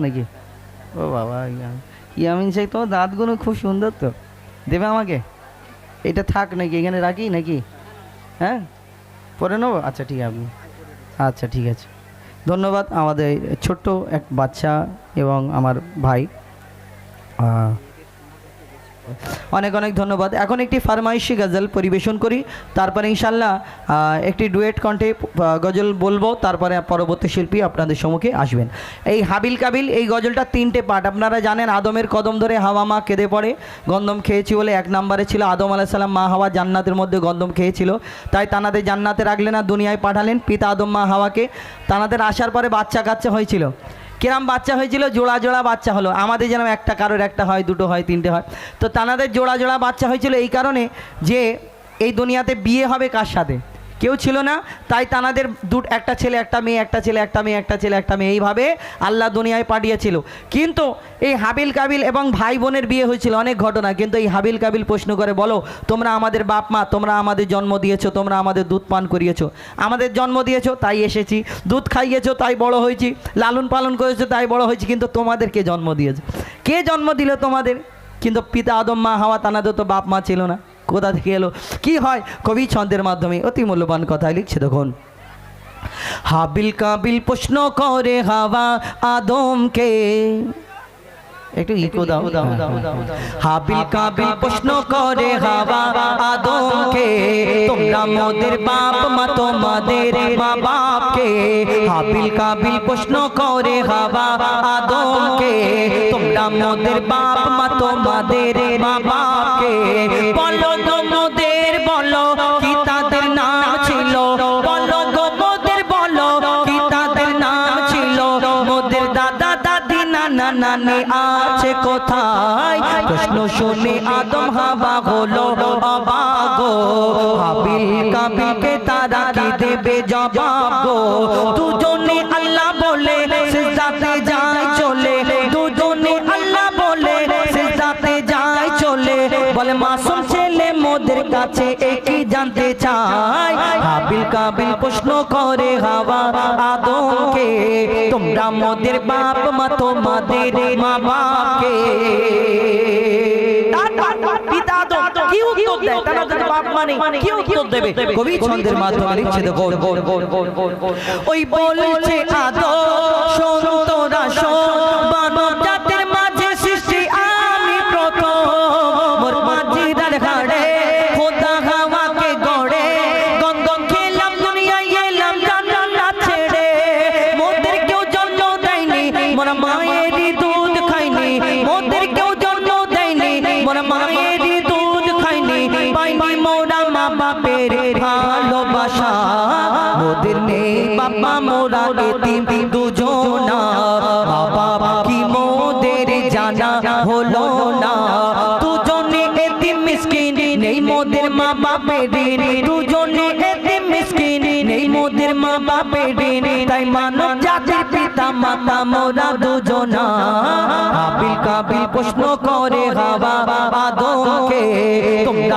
নাকি? ও বাবা ইয়ামিন শেখ তোমার দাঁতগুলো খুব সুন্দর তো। দেবে আমাকে? এটা থাক নাকি এখানে রাখি নাকি? হ্যাঁ? পরে নেব? আচ্ছা ঠিক আপনি আচ্ছা ঠিক আছে। ধন্যবাদ আমাদের ছোট্ট এক বাচ্চা এবং আমার ভাই। আহ, অনেক অনেক ধন্যবাদ। এখন একটি ফারমাইশি গজল পরিবেশন করি। তারপরে ইনশাল্লাহ একটি ডুয়েট কণ্ঠে গজল বলব। তারপরে পরবর্তী শিল্পী আপনাদের সম্মুখে আসবেন। এই হাবিল কাবিল, এই গজলটা তিনটে পার্ট। আপনারা জানেন, আদমের কদম ধরে হাওয়া মা কেঁদে পড়ে। গন্ধম খেয়েছি বলে এক নম্বরে ছিল আদম আলাইসাল্লাম মা হাওয়া জান্নাতের মধ্যে গন্ধম খেয়েছিল। তাই তানাদের জান্নাতে রাখলেন আর দুনিয়ায় পাঠালেন পিতা আদম, মা হাওয়াকে। তানাদের আসার পরে বাচ্চা কাচ্চা হয়েছিল। কিরাম বাচ্চা হয়েছিল, জোড়া জোড়া বাচ্চা হলো। আমাদের যেন একটা কারোর একটা হয়, দুটো হয়, তিনটে হয়। তো তানাদের জোড়া জোড়া বাচ্চা হয়েছিল এই কারণে যে এই দুনিয়াতে বিয়ে হবে কার সাথে? কেউ ছিল না, তাই তানাদের দু, একটা ছেলে, একটা মেয়ে, একটা ছেলে, একটা মেয়ে, একটা ছেলে, একটা মেয়ে, এইভাবে আল্লাহ দুনিয়ায় পাঠিয়েছিল। কিন্তু এই হাবিল কাবিল এবং ভাই বোনের বিয়ে হয়েছিল অনেক ঘটনা, কিন্তু এই হাবিল কাবিল প্রশ্ন করে, বলো, তোমরা আমাদের বাপ মা, তোমরা আমাদের জন্ম দিয়েছ, তোমরা আমাদের দুধ পান করিয়েছো। আমাদের জন্ম দিয়েছ, তাই এসেছি। দুধ খাইয়েছো, তাই বড় হয়েছি। লালন পালন করেছ, তাই বড় হয়েছি, কিন্তু তোমাদের কে জন্ম দিয়েছে? কে জন্ম দিল তোমাদের? কিন্তু পিতা আদম, মা হাওয়া, তানাদের তো বাপ মা ছিল না। কোথা থেকে এলো? কি হয়? কবি ছন্দের মাধ্যমে অতি মূল্যবান কথায় লিখছে দেখুন। হাবিল কাবিল প্রশ্ন করে হাওয়া আদমকে। একটু ইকো দাও। দাও দাও দাও হাবিল কাবিল প্রশ্ন করে হাওয়া আদমকে। তোমরা মোদের বাপ মা তোমাদের মা বাপকে হাবিল কাবিল প্রশ্ন করে হাওয়া আদমকে। তোমরা মোদের বাপ মা তোমাদের মা বাপকে বলো হাওয়া আদমকে তোমরা মোদের বাপ মা তোমাদের মা বাপকে মানে ওই বলছে আদম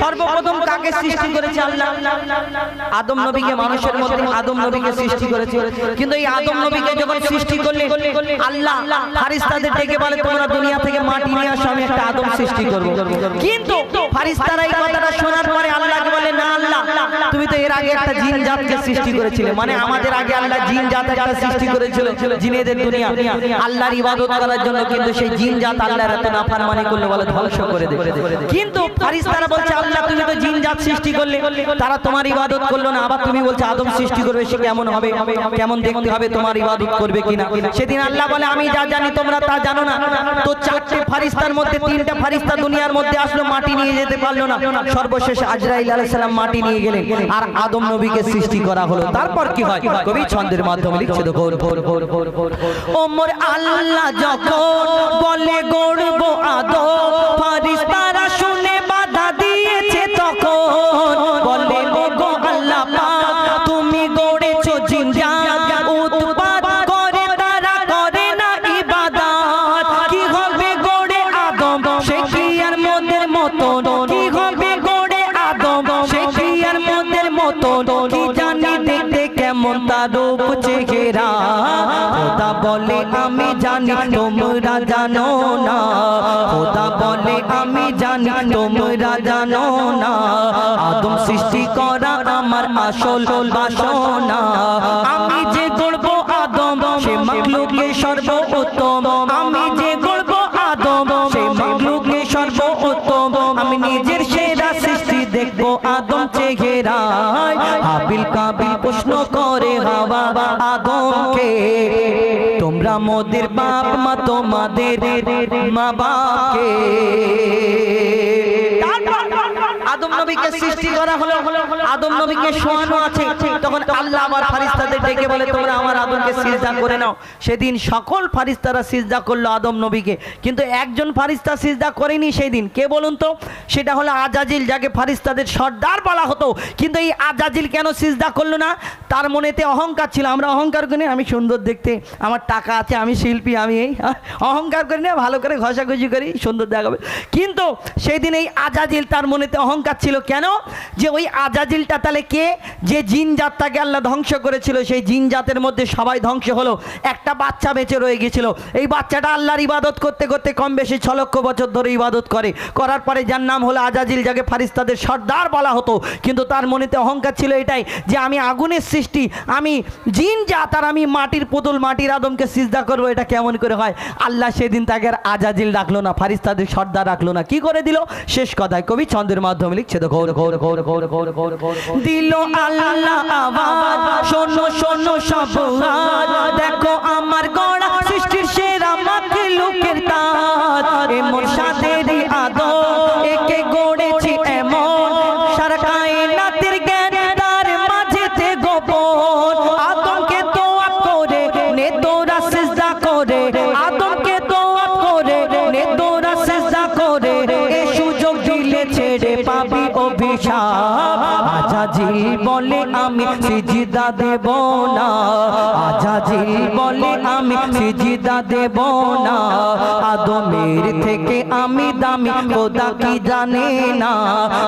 সর্বপ্রথম কাকে সৃষ্টি করেছে আল্লাহ? আদম নবীকে মানুষের মধ্যে আদম নবীকে সৃষ্টি করেছে। কিন্তু এই আদম নবীকে যখন সৃষ্টি করলে আল্লাহ ফারিস্তাদের ডেকে বলে তোমরা দুনিয়া থেকে মাটি নিয়ে আসো আমি একটা আদম সৃষ্টি করব। কিন্তু ফারিস্তারা এই কথাটা শোনার পরে আল্লাহকে বলে না আল্লাহ তুমি তো এর আগে একটা জিন জাতকে সৃষ্টি করেছিলে। মানে আমাদের আগে আল্লাহ জিন জাত একটা সৃষ্টি করেছিল জিনেদের দুনিয়া আল্লাহর ইবাদত করার জন্য কিন্তু সেই জিন জাত আল্লাহর এত নাফরমানি করলে বলে ধ্বংস করে দেবে কিন্তু ফারিস্তারা বলছে আল্লাহ, তুমি তো জিন জাত সৃষ্টি করলে, তারা তোমার ইবাদত করল না। আবার তুমি বলছো, আদম সৃষ্টি করবে, সে কেমন হবে? কেমন দেখতে হবে তোমার ইবাদত করবে কিনা? সেদিন আল্লাহ বলে, আমি যা জানি, তোমরা তা জানো না। তো চারটে ফারিস্তার মধ্যে, তিনটা ফারিস্তা দুনিয়ার মধ্যে আসলো, মাটি নিয়ে যেতে পারল না। সর্বশেষ আজরাইল আলাইহিস সালাম মাটি নিয়ে গেলেন আর আদম নবীকে সৃষ্টি করা হলো। তারপর কি হয়? কবি ছন্দের মাধ্যমে লিখছে দেখো ওমর আল্লাহ যখন বলে, গড়ব আদম ফারিস্তারা শুনে আসল বাসনা আমি যে গড়ব আদম, সে মাখলুকে সর্বোত্তম। আমি যে গড়ব আদম, সে মাখলুকে সর্বোত্তম। আমি নিজের সেরা সৃষ্টি দেখব আদম কাবিল প্রশ্ন করে হাওয়া আদমকে, তোমরা মোদের বাপ, মা তোমাদের মা বাপকে সৃষ্টি করা হলো আদম নবীকে শোয়ানো আছে। তখন আল্লাহ আবার ফারিস্তাদের ডেকে বলে তোমরা আমার আদমকে সিজদা করে নাও। সেদিন সকল ফারিস্তারা সিজদা করল আদম নবীকে। কিন্তু একজন ফারিস্তা সিজদা করেনি সেই দিন কে বলুন তো? সেটা হলো আজাজিল যাকে ফারিস্তাদের সর্দার বলা হতো। কিন্তু এই আজাজিল কেন সিজদা করল না? তার মনেতে অহংকার ছিল। আমরা অহংকার করি আমি সুন্দর দেখতে। আমার টাকা আছে আমি শিল্পী আমি এই অহংকার করি না ভালো করে ঘষাঘষি করি সুন্দর দেখাবে। কিন্তু সেই দিন এই আজাজিল তার মনেতে অহংকার ছিল। কেন যে ওই আজাজিলটা তাহলে কে? যে জিন জাতটাকে আল্লাহ ধ্বংস করেছিল, সেই জিন জাতের মধ্যে সবাই ধ্বংস হলো। একটা বাচ্চা বেঁচে রয়ে গেছিল। এই বাচ্চাটা আল্লাহর ইবাদত করতে করতে কম বেশি ছ লক্ষ বছর ধরে ইবাদত করে। করার পরে যার নাম হলো আজাজিল, যাকে ফারিস্তাদের সর্দার বলা হতো। কিন্তু তার মনেতে অহংকার ছিল এটাই, যে আমি আগুনের সৃষ্টি, আমি জিন জাত আর আমি মাটির পুতুল, মাটির আদমকে সিজদা করব, এটা কেমন করে হয়? আল্লাহ সেদিন তাকে আর আজাজিল রাখল না, ফারিস্তাদের সর্দার রাখল না। কি করে দিল? শেষ কথায় কবি ছন্দের মাধ্যমে লিখছে তো দিল আল্লাহ আওয়াজ। শোনো শোনো সব দেখো আমার গড়া সৃষ্টির সেরা মাকে লোকের তার এমন সাদের আদর একে গড়েছি এমন। আজাজিল বলে আমি সিজদা দেব না। আজাজিল বলে আমি সিজদা দেব না। আদমের থেকে আমি দামি, খোদা কি জানে না।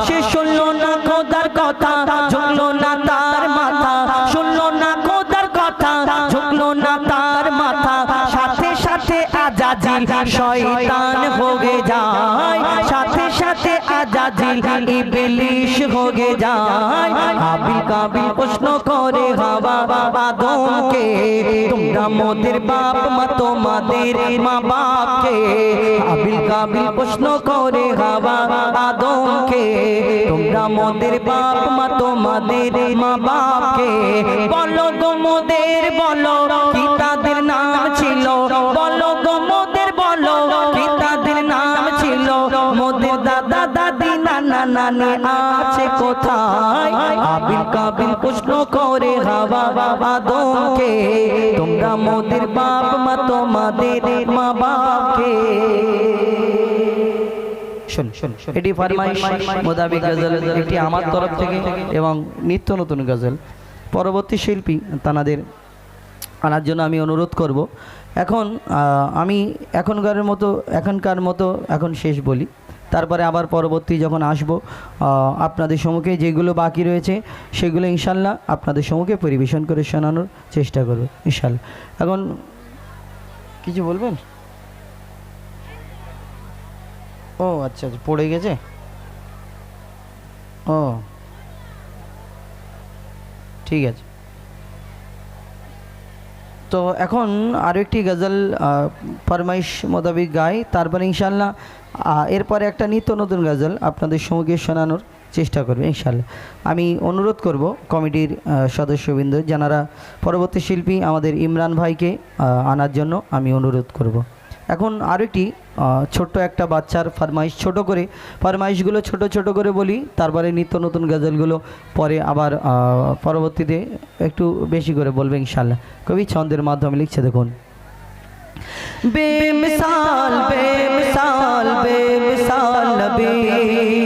সে শুনলো না খোদার কথা, ঝুঁকলো না তার মাথা। শুনলো না খোদার কথা, ঝুঁকলো না তার মাথা। সাথে সাথে আজাজিল শয়তান হয়ে যায়। সাথে সাথে আজাজিল ইবলিশ হয়ে যায়। আবিল কাবিল প্রশ্ন করে হাওয়া আদমকে তোমরা মোদের বাপ মা, তোমাদের মা বাপকে আবিল কাবিল প্রশ্ন করে হাওয়া আদমকে তোমরা মোদের বাপ মা, তোমাদের মা বাপকে বলো গো মোদের, বলো, কি তাদের নানি আছে কোথায়। আবিল কাবিল প্রশ্ন করে হাওয়া আদমকে তোমরা মোদের বাপ মা, তোমাদের মা বাপকে। এটি ফরমাইশ মোদাবিক গজল। এটি আমার তরফ থেকে এবং নিত্য নতুন গজল। পরবর্তী শিল্পী তানাদের আনার জন্য আমি অনুরোধ করব। এখন আমি এখনকার মতো এখনকার মতো এখন শেষ বলি। তারপরে আবার পরবর্তী যখন আসব আপনাদের সম্মুখে যেগুলো বাকি রয়েছে, সেগুলো ইনশাল্লাহ আপনাদের সম্মুখে পরিবেশন করে শোনানোর চেষ্টা করব, ইনশাল্লাহ। এখন কিছু বলবেন? ও আচ্ছা আচ্ছা পড়ে গেছে? ও, ঠিক আছে। তো এখন আরও একটি গজল ফরমাইশ মোতাবিক গাই। তারপরে ইনশাল্লাহ এরপরে একটা নিত্য নতুন গজল আপনাদের সঙ্গে শোনানোর চেষ্টা করবে ইনশাল্লাহ আমি অনুরোধ করব কমিটির সদস্যবৃন্দ যারা পরবর্তী শিল্পী আমাদের ইমরান ভাইকে আনার জন্য আমি অনুরোধ করব। এখন আরও একটি ছোট্ট একটা বাচ্চার ফরমাইশ, ছোট করে, ফরমাইশগুলো ছোট ছোট করে বলি, তারপরে নিত্য নতুন গজলগুলো পরে আবার পরবর্তীতে একটু বেশি করে বলবে ইনশাল্লাহ কবি ছন্দের মাধ্যমে লিখছে, দেখুন। বেমিসাল বেমিসাল বেমিসাল, নবী।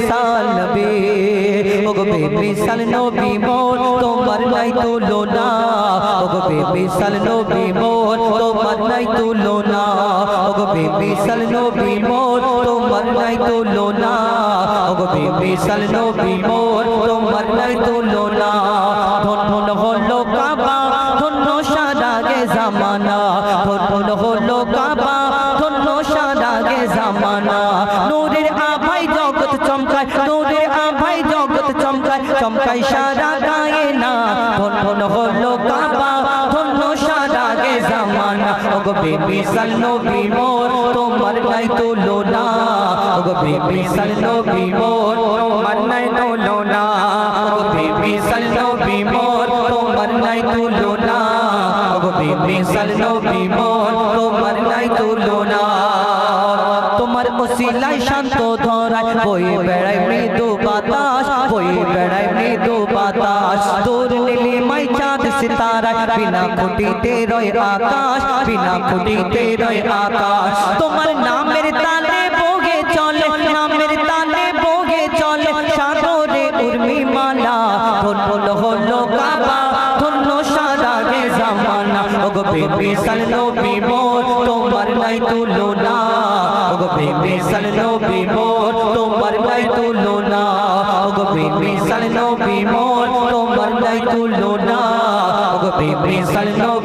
বেমিসাল নবী। ওগো বেমিসাল বেমিসাল নবী মোর তোমার নাই তুলো তুলনা। ওগো বেমিসাল নবী মোর তোমার নাই তুলো তুলনা। ওগো বেমিসাল নবী মোর তোমার নাই তুলো তুলনা। ওগো বেমিসাল নবী মোর সাল নবী মোর তোমার নাই তুলনা। তোমার ওসিলাই শান্ত ধরায় বই বেড়ায় মৃদু বাতাস, বই বেড়ায় মৃদু বাতাস। তোর নীলি মাই চাঁদ সিতারা বিনা খুঁটিতে রয় আকাশ, বিনা খুঁটিতে রয় আকাশ। তোমার নামের তালে বগে চলে, নামের তালে ওগো বেবি সাল নবী মোর তোমার নাই তুলনা। ওগো বেবি সাল নবী মোর তোমার নাই তুলনা। ওগো বেবি সাল নবী মোর তোমার নাই তুলনা। ওগো বেবি সাল নবী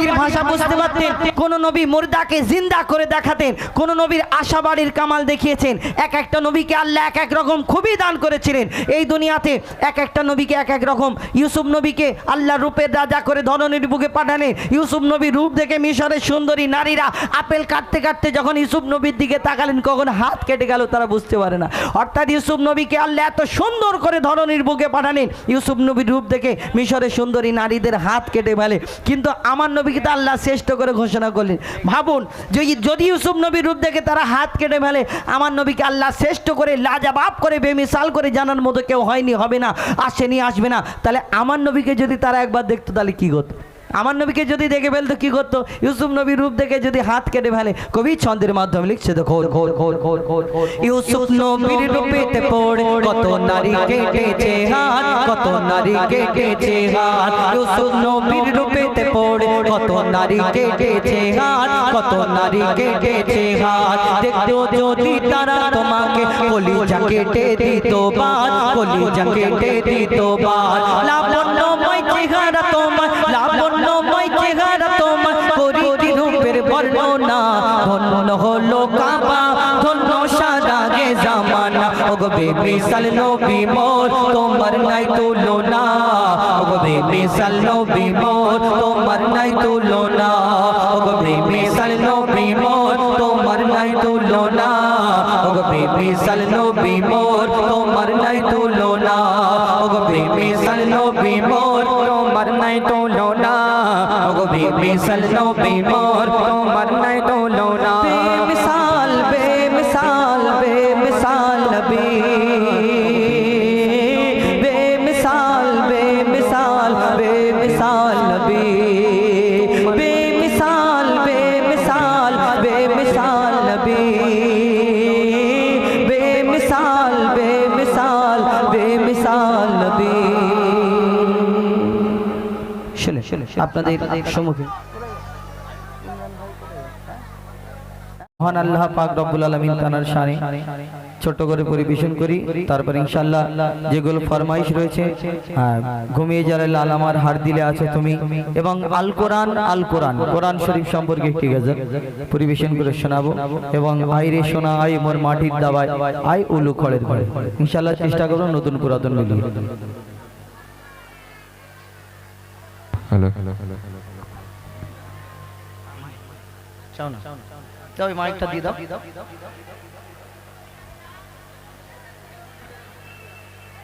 পাখির ভাষা বুঝতে পারতেন, কোন নবী মুর্দাকে জিন্দা করে দেখাতেন, কোন নবীর আশাবাড়ির কামাল দেখিয়েছেন। এক একটা নবীকে আল্লাহ এক এক রকম খুবই দান করেছিলেন। এই দুনিয়াতে এক একটা নবীকে এক এক রকম। ইউসুফ নবীকে আল্লাহ রূপের রাজা করে ধরনের বুকে পাঠালেন। ইউসুফ নবীর রূপ দেখে মিশরের সুন্দরী নারীরা আপেল কাটতে কাটতে যখন ইউসুফ নবীর দিকে তাকালেন, কখন হাত কেটে গেল তারা বুঝতে পারে না। অর্থাৎ ইউসুফ নবীকে আল্লাহ এত সুন্দর করে ধরনের বুকে পাঠালেন। ইউসুফ নবীর রূপ দেখে মিশরের সুন্দরী নারীদের হাত কেটে ফেলে। কিন্তু আমার নবীকে আল্লাহ শ্রেষ্ঠ করে ঘোষণা করলেন। ভাবুন, যদি যদি ইউসুফ নবীর রূপ দেখে তারা হাত কেটে ফেলে, আমার নবীকে আল্লাহ শ্রেষ্ঠ করে লাজাবাব করে বেমিশাল করে জানার মতো কেউ হয়নি, হবে না, আসেনি, আসবে না। তাহলে আমার নবীকে যদি তারা একবার দেখতো, তাহলে কী করতো আমার নবীকে যদি দেখে ফেলতো কি করতো? ইউসুফ নবীর রূপ দেখে যদি হাত কেটে ফেলে কবি ছন্দের মাধ্যমে লিখছে তো ঘোর ঘোর ঘোর ঘোর ঘোর ঘোর ইউসুফ নবীর রূপেতে পড়ে কত নারী কেটেছে হাত কত নারী কেটেছে হাত ইউসুফ নবীর রূপেতে পড়ে কত নারী কেটেছে হাত কত নারী কেটেছে হাত দেখতো যদি তারা তোমাকে কলিজা কেটে দিত বাদ কলিজা কেটে দিত বাদ লাবণ্যময় চেহারা তোমার ধন্য হলো কাবা ধন্য সারা গে জামানা। ওগো বেবি সাল নবী মোর তোমার নাই তুলনা। ওগো বেবি সাল নবী মোর তোমার নাই তুলনা। ওগো বেবি সাল নবী মোর তোমার নাই তুলনা। ওগো বেবি সাল নবী মোর তোমার নাই তুলনা। ওগো বেবি সাল নবী মোর তোমার নাই তুলনা। ওগো বেবি সাল নবী মোর আপনাদের সম্মুখে। মহান আল্লাহ পাক রব্বুল আলামিন তানার শানে ছোট করে পরিবেশন করি তারপর ইনশাআল্লাহ যেগুলো ফরমাইশ রয়েছে হ্যাঁ, ঘুমিয়ে যারা লাল আমার হার দিলে আছো তুমি এবং আল কোরআন আল কোরআন কোরআন শরীফ সম্পর্কে একটি গজল পরিবেশন করে শোনাবো এবং আইরে শোনা আই মোর মাটির দাবায় আই উলু খড়ের ঘরে। ইনশাল্লাহ চেষ্টা করো নতুন পুরাতন মিলিয়ে হ্যালো। চাও না। দাও ওই মাইকটা দিয়ে দাও।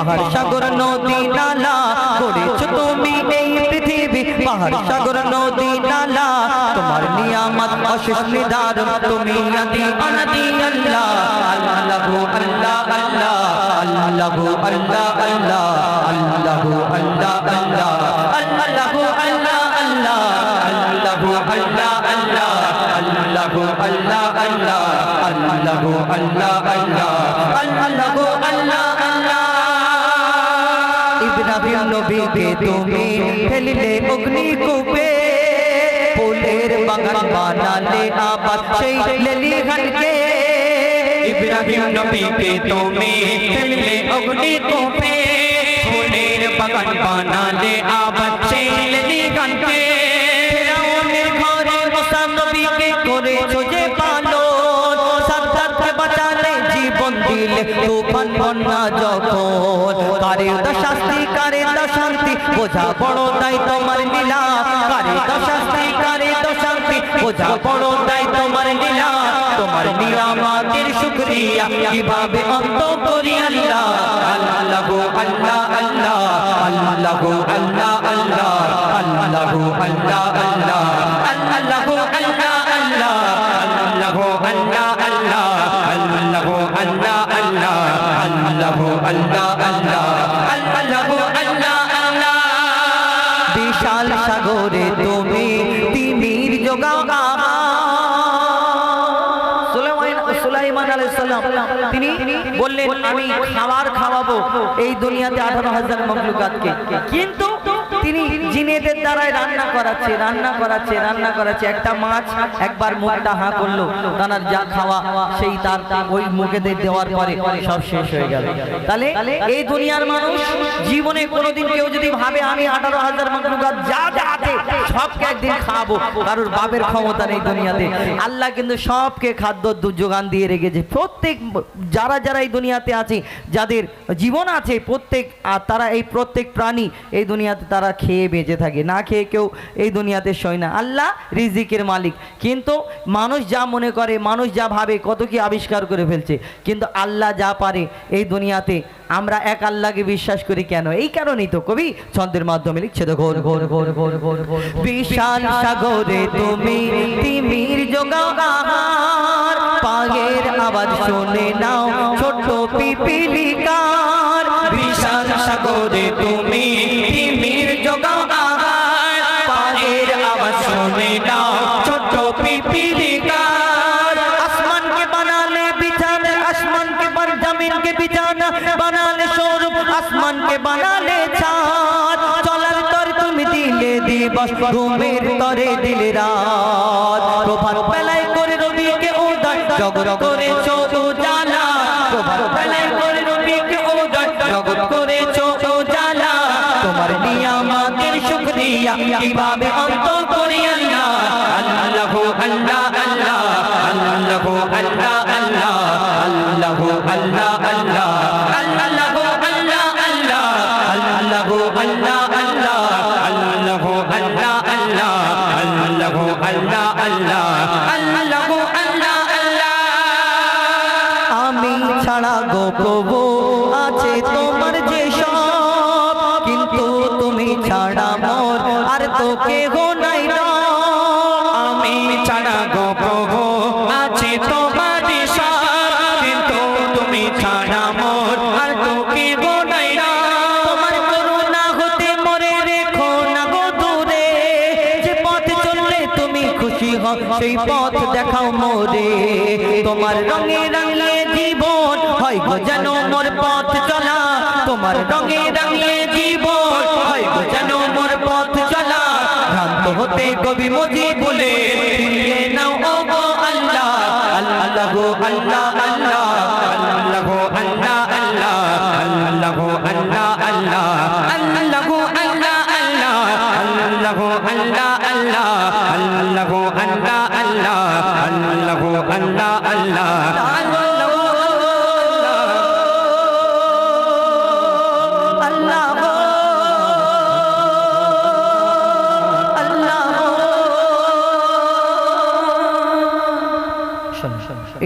পাহাড় সাগর নদী নালা করেছ তুমি এই পৃথিবী। পাহাড় সাগর নদী নালা, তোমার নিয়ামত অশেষ নিদারুণ। তুমি আদি অনাদি আল্লাহ আল্লাহ লাহু আল্লাহ আল্লাহ আল্লাহ লাহু আল্লাহ আল্লাহ আল্লাহ লাহু আল্লাহ আল্লাহ আল্লাহ লাহু আল্লাহ আল্লাহ আল্লাহ লাহু আল্লাহ আল্লাহ আল্লাহ লাহু আল্লাহ আল্লাহ আল্লাহ লাহু আল্লাহ আল্লাহ। तुम्हें ফেলিলে অগ্নিকূপে ফুলের বাগান বানালে আবাদ সেই লেলিহানকে ইব্রাহিম নবীকে তুমি ফেলিলে অগ্নিকূপে ফুলের বাগান বানালে আবাদ সেই তুফান বন্যা যখন। কারে দশাস্তি কারে দশান্তি বোঝা বড় তাই তোমার লীলা। কারে দশাস্তি কারে দশান্তি বোঝা বড় তাই তোমার লীলা। তোমার নিয়ামাতের শুকরিয়া, কীভাবে অন্ত করি আল্লাহ? আল্লাহ গো আল্লাহ আল্লাহ। আল্লাহ গো আল্লাহ আল্লাহ। আল্লাহ গো আল্লাহ আল্লাহ। আল্লাহ গো আল্লাহ আল্লাহ আল্লাহ আল্লাহ। আল্লাহ আল্লাহ বিশাল সাগরে তুমি তিমির যোগাও তিনি বললেন, আমি খাবার খাওয়াবো এই দুনিয়াতে আঠারো হাজার মখলুকাতকে। কিন্তু তিনি জিনেদের দ্বারাই রান্না করাচ্ছে রান্না করাচ্ছে রান্না করাচ্ছে, একটা মাছ একবার মুখটা হাঁ করল তার যা খাওয়া, সেই তার ওই মুখেতে দেওয়ার পরে সব শেষ হয়ে গেল। তাহলে এই দুনিয়ার মানুষ জীবনে কোনোদিন কেউ যদি ভাবে, আমি আঠারো হাজার মখলুকাত যা যা আছে, সবকে একদিন খাব কারোর বাপের ক্ষমতা নেই দুনিয়াতে। আল্লাহ কিন্তু সবকে খাদ্য যোগান দিয়ে রেখেছে। প্রত্যেক যারা যারা এই দুনিয়াতে আছে, যাদের জীবন আছে, প্রত্যেক তারা এই প্রত্যেক প্রাণী এই দুনিয়াতে তারা খেয়ে বেঁচে থাকে। না খেয়ে কেউ এই দুনিয়াতে সয় না। আল্লাহ রিজিকের মালিক। কিন্তু মানুষ যা মনে করে মানুষ যা ভাবে কত কি আবিষ্কার করে ফেলছে। কিন্তু আল্লাহ যা পারে এই দুনিয়াতে আমরা এক আল্লাহকে বিশ্বাস করি কেন? এই কারণেই তো কবি ছন্দের মাধ্যমে লিখছে তো ঘোর ঘোর ঘোর ঘোর ঘোর ঘোর বিশাল সাগরে তুমি তিমির যোগাও আহার পাগের আওয়াজ শুনে নাও ছোট পিপিলিকার। বিশাল সাগরে তুমি দিবস ঘুমের তরে দিল রাত। প্রভাত বেলায় করে রবিকে উদয় জগর করে চোখ জালা প্রভাত বেলায় করে রবিকে উদয় জগর করে চোখ জালা তোমার নিয়ামতের শুকরিয়া কীভাবে নাই আমি ছাড়া আছে তুমি তো খুশি সেই পথ দেখাও মোরে। তোমার রঙে রঙে জীবন হয় গো যেন মোর পথ চলা। তোমার রঙে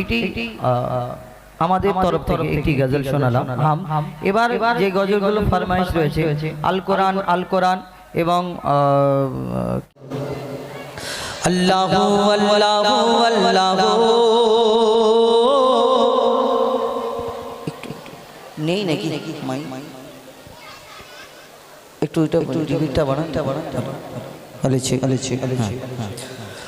এটি আমাদের তরফ থেকে একটি গজল শোনালাম। হাম এবার যে গজলগুলো ফরমাইশ রয়েছে আল কোরআন আল কোরআন এবং আল্লাহু আল্লাহু আল্লাহু। নেই নাকি মাই? একটু এটা টিভিটা বানান। এটা বানান। আলেছি আলেছি আলেছি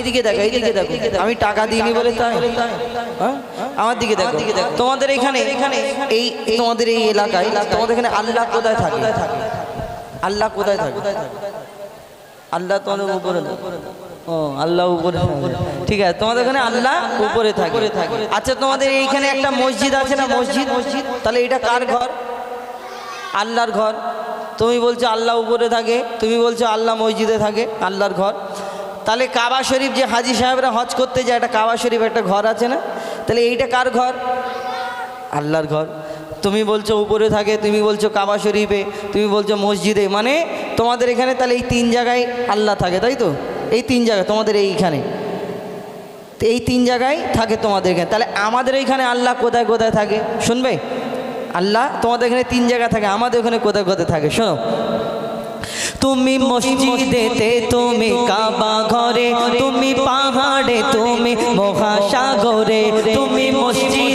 এইদিকে দেখো এইদিকে দেখো। আমি টাকা দিইনি বলে তাই? হ্যাঁ? আমার দিকে দেখো। তোমাদের এখানে এই তোমাদের এই এলাকায় তোমাদের এখানে আল্লাহ কোথায় থাকে? আল্লাহ কোথায় থাকে? আল্লাহ তোমাদের উপরে ও আল্লাহ উপরে। ঠিক আছে তোমাদের এখানে আল্লাহ উপরে থাকে। আচ্ছা তোমাদের এইখানে একটা মসজিদ আছে না মসজিদ মসজিদ? তাহলে এটা কার ঘর? আল্লাহর ঘর। তুমি বলছো আল্লাহ উপরে থাকে তুমি বলছো আল্লাহ মসজিদে থাকে আল্লাহর ঘর। তাহলে কাবা শরীফ যে হাজি সাহেবরা হজ করতে যায়, একটা কাবা শরীফ, একটা ঘর আছে না? তাহলে এইটা কার ঘর? আল্লাহর ঘর। তুমি বলছো উপরে থাকে, তুমি বলছো কাবা শরীফে, তুমি বলছো মসজিদে মানে তোমাদের এখানে তাহলে এই তিন জায়গায় আল্লাহ থাকে, তাই তো? এই তিন জায়গা, তোমাদের এইখানে। এই তিন জায়গায় থাকে তোমাদের এখানে। তাহলে আমাদের এইখানে আল্লাহ কোথায় কোথায় থাকে? শুনবে? আল্লাহ তোমাদের এখানে তিন জায়গা থাকে, আমাদের ওখানে কোথায় কোথায় থাকে? শোনো। তুমি মসজিদেতে তুমি কাবা ঘরে তুমি পাহাড়ে তুমি মহাসাগরে তুমি মসজিদেতে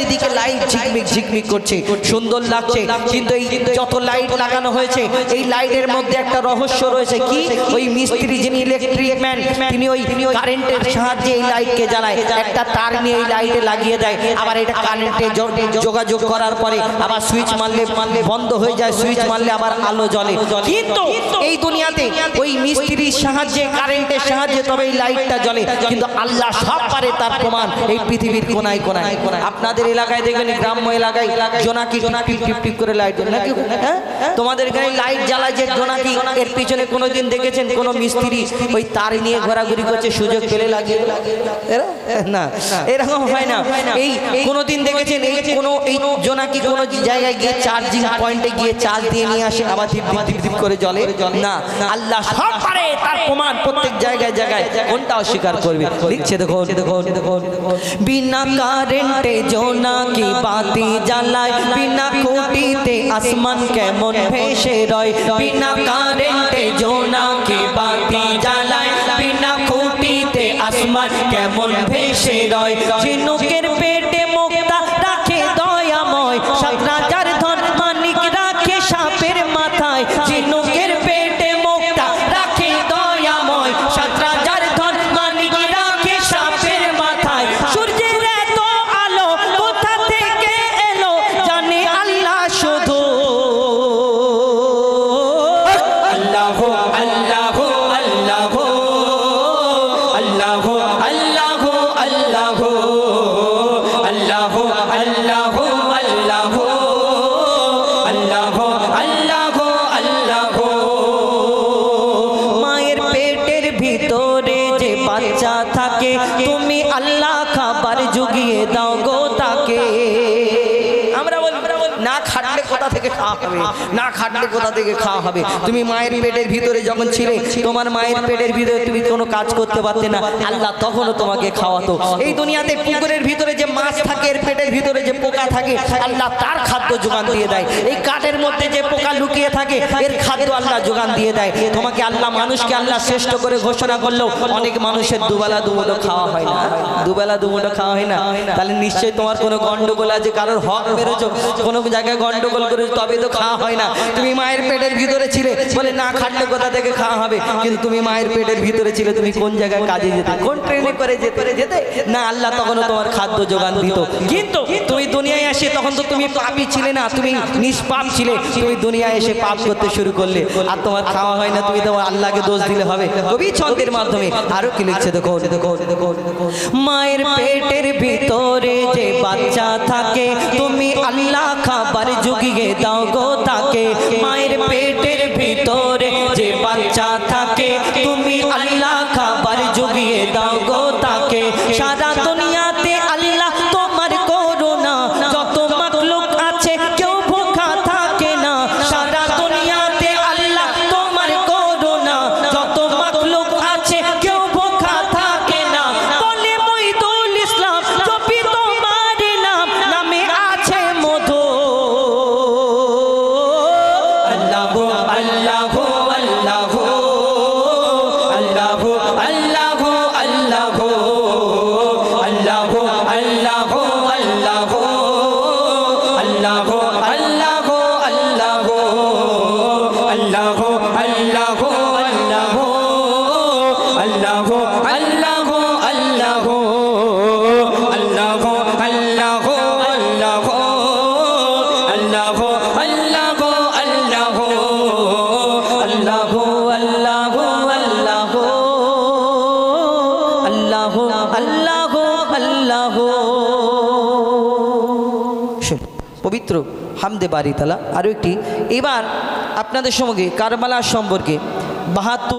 চারিদিকে লাইট ঝিকমিক ঝিকমিক করছে, সুন্দর লাগছে, কিন্তু এই যত লাইট লাগানো হয়েছে, এই লাইটের মধ্যে একটা রহস্য রয়েছে। কি? ওই মিস্ত্রি যিনি ইলেকট্রিক ম্যান তিনি ওই কারেন্টের সাহায্যে এই লাইটকে জ্বালায়। একটা তার নিয়ে এই লাইটে লাগিয়ে দেয়, আবার এটা কারেন্টে যোগাযোগ করার পরে আবার সুইচ মারলে মারলে বন্ধ হয়ে যায় সুইচ মারলে আবার আলো জ্বলে। কিন্তু এই দুনিয়াতে ওই মিস্ত্রির সাহায্যে কারেন্টের সাহায্যে তবে এই লাইটটা জ্বলে। কিন্তু আল্লাহ সব পারে তার প্রমাণ এই পৃথিবীর কোনায় কোনায়। আপনাদের এলাকায় দেখবেন গ্রাম্য এলাকায় জোনাকি জোনাকি টিপ টিপ করে লাইট নাকি? হ্যাঁ? তোমাদের এখানে লাইট জ্বালায় যে জোনাকি, এর পিছনে কোনোদিন দেখেছেন কোনো মিস্ত্রি ওই তার নিয়ে ঘোরাঘুরি করছে, সুযোগ পেলে লাগিয়ে না। এরকম হয় না। এই কোনোদিন দেখেছেন এই কোনো, এই জোনাকি কোনো জায়গায় গিয়ে চার্জিং পয়েন্টে গিয়ে চার্জ দিয়ে নিয়ে আসে, আবার ধিপ ধিপ ধিপ করে জলে না। আল্লাহ সব পারে, তার প্রমাণ প্রত্যেক জায়গায় জায়গায়। কোনটা অস্বীকার করবে? লিখছে দেখো দেখো দেখো বিনা কারেন্টে জোনাকি বাতি জ্বালায়? বিনা খুঁটিতে আসমান কেমন ভেসে রয়? বিনা কারেন্টে জোনাকি বাতি জ্বালায়? বিনা খুঁটিতে আসমান কেমন ভেসে রয়? ঝিনুকের হবে না খাটলে কোথা থেকে খাওয়া হবে? তুমি মায়ের পেটের ভিতরে যখন ছিলে তোমার মায়ের পেটের ভিতরে তুমি কোনো কাজ করতে পারতে না। আল্লাহ তখনও তোমাকে খাওয়াতো। এই দুনিয়াতে পুকুরের ভিতরে যে মাছ থাকে এর পেটের ভিতরে যে পোকা থাকে আল্লাহ তার খাদ্য যোগান দিয়ে দেয়। এই কাঠের মধ্যে যে পোকা লুকিয়ে থাকে এর খাদ্য আল্লাহ যোগান দিয়ে দেয়। তোমাকে আল্লাহ মানুষকে আল্লাহ শ্রেষ্ঠ করে ঘোষণা করলেও অনেক মানুষের দুবেলা দুমুটো খাওয়া হয় না। দুবেলা দুমুটো খাওয়া হয় না। তাহলে নিশ্চয়ই তোমার কোনো গন্ডগোল আছে কারোর হক মেরেছো কোনো জায়গায় গন্ডগোল করে তবে তো খাওয়া হয় না। তুমি মায়ের পেটের ভিতরে ছিলে, বলে না খাটলে কোথা থেকে খাওয়া হবে? কিন্তু তুমি মায়ের পেটের ভিতরে ছিলে, তুমি কোন জায়গায় কাজে যেতে, কোন ট্রেনে করে যেতে যেতে? না, আল্লাহ তখনও তোমার খাদ্য যোগান দিত। কিন্তু তুমি দুনিয়ায় এসে তখন তো তুমি পাপি ছিলে না, তুমি নিষ্পাপ ছিলে। তুমি দুনিয়ায় এসে পাপ করতে শুরু করলে, আর তোমার খাওয়া হয় না, তুমি তোমার আল্লাহকে দোষ দিলে হবে। কবি ছন্দের মাধ্যমে আরও কি লিখছে দেখো দেখো দেখো। মায়ের পেটের ভিতরে যে বাচ্চা থাকে, তুমি আল্লাহ খাবার জুগিয়ে দাও তাকে মায়ের পেটের ভিতরে যে বাচ্চা থাকে হামদে বাড়ি তালা। আরও একটি এবার আপনাদের সঙ্গে কারবালা সম্পর্কে বাহাত্তর